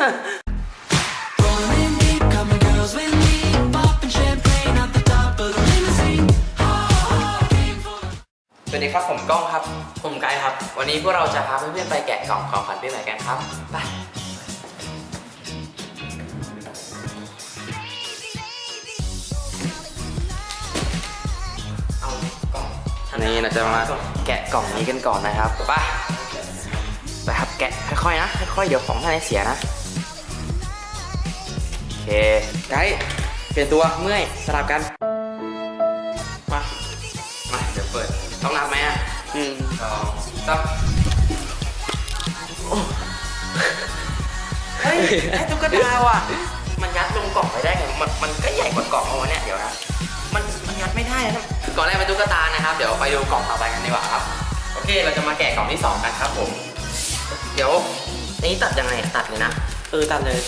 สวัสดีครับ ผมก้องครับ ผมไกด์ครับ วันนี้พวกเราจะพาเพื่อนๆไปแกะกล่องของขวัญปีใหม่กันครับ ไป เอากล่องนี่เราจะมาแกะกล่องนี้กันก่อนนะครับ ไป ไปครับแกะค่อยๆนะ ค่อยๆ เดี๋ยวของข้างในเสียนะโอ เคไกด์เปลี่ยนตัวเมื่อยสลับกัน มา มา เดี๋ยวเปิด ต้องนับไหมอะหนึ่งสองสามโอ้เฮ้ยไอ้ตุ๊กตาว่ะ มันยัดลงกล่องไปได้ไง มันมันก็ใหญ่กว่ากล่องเอาวะเนี่ยเดี๋ยวนะ มันมันยัดไม่ได้นะกล่องแรกเป็นตุ๊กตานะครับ เดี๋ยวไปดูกล่องต่อไปกันดีกว่าครับ โอเค เราจะมาแกะกล่องที่สองกันครับผม เดี๋ยวอันนี้ตัดยังไงตัดเลยนะ เออตัดเลย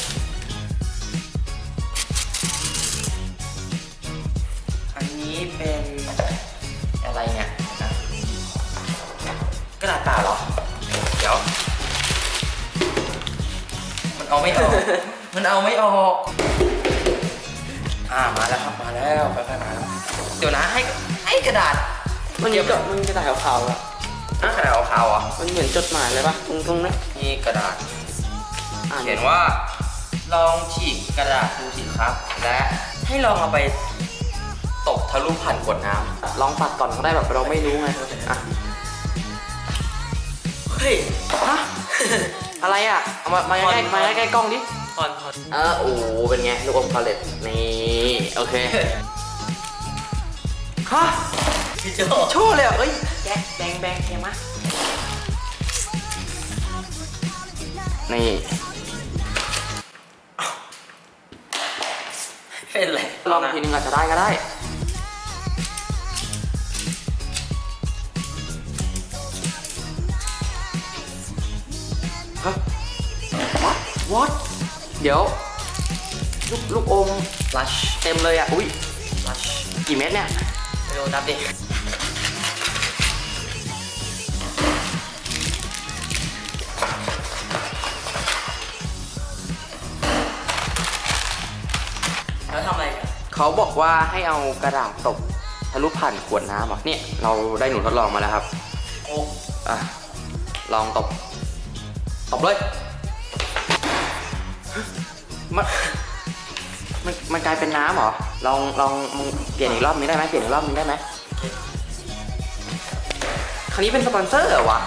เอาไม่ออก มันเอาไม่ออก อ่ามาแล้วครับมาแล้วค่อยๆมาแล้วเดี๋ยวนะให้ให้กระดาษมันเดี๋ยวก็มันกระดาษขาวๆอะอะกระดาษขาวๆเหรอะมันเหมือนจดหมายเลยปะตรงตรงๆนะนี่กระดาษ อ่านเขียนว่า ลองฉีกกระดาษดูสิครับ และให้ลองเอาไปตกทะลุผ่านขวดน้ำลองปัดก่อนก็ได้แบบเราไม่รู้ไงอะเฮ้ย ฮะ อะไรอะ เอามามาใกล้ๆมาใกล้ๆกล้องดิถอนถอนเออโอ้โหเป็นไง ลูกอมพาเลตนี่ โอเค ฮะพี่โจโชว์เลยเหรอเอ้ยแกะแบงแบงแกะมานี่ เป็นไรลองทีนึงอาจจะได้ก็ได้ ฮะ what เดี๋ยว ลูกลูกอมลัชเต็มเลยอะ อุ้ยลัชกี่เม็ดเนี่ยไม่รู้นับดิแล้วทำอะไรกันเขาบอกว่าให้เอากระดาษตบทะลุผ่านขวดน้ำอะเนี่ย เราได้หนูทดลองมาแล้วครับ โอ้อะ ลองตบ ตบเลย มัน มันมันกลายเป็นน้ำเหรอ ลองลองมึงเปลี่ยนอีกรอบนึงได้ไหมเปลี่ยนอีกรอบนึงได้ไหมคราวนี้เป็นสปอนเซอร์เหรอวะ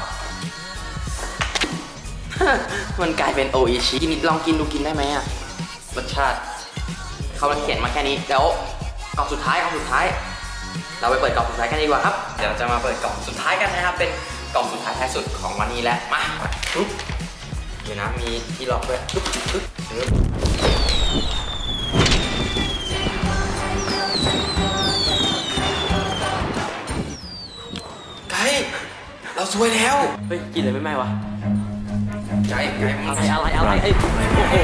มันกลายเป็นโออิชิกินลองกินดูกินได้ไหมอะรสชาติ เขาเขียนมาแค่นี้แล้วกล่องสุดท้ายกล่องสุดท้าย เราไปเปิดกล่องสุดท้ายกันดีกว่าครับ เดี๋ยวจะมาเปิดกล่องสุดท้ายกันนะครับ เป็นกล่องสุดท้ายท้ายสุดของวันนี้แล้วมาปุ๊บ เดี๋ยวนะมีที่ล็อกด้วยปุ๊บปุ๊บปุ๊บไกด์เราสวยแล้ว เฮ้ยกินเลยไม่ไหมวะไกด์ไกด์มันอะไรอะไรอะไรเอ้ยโอ้โห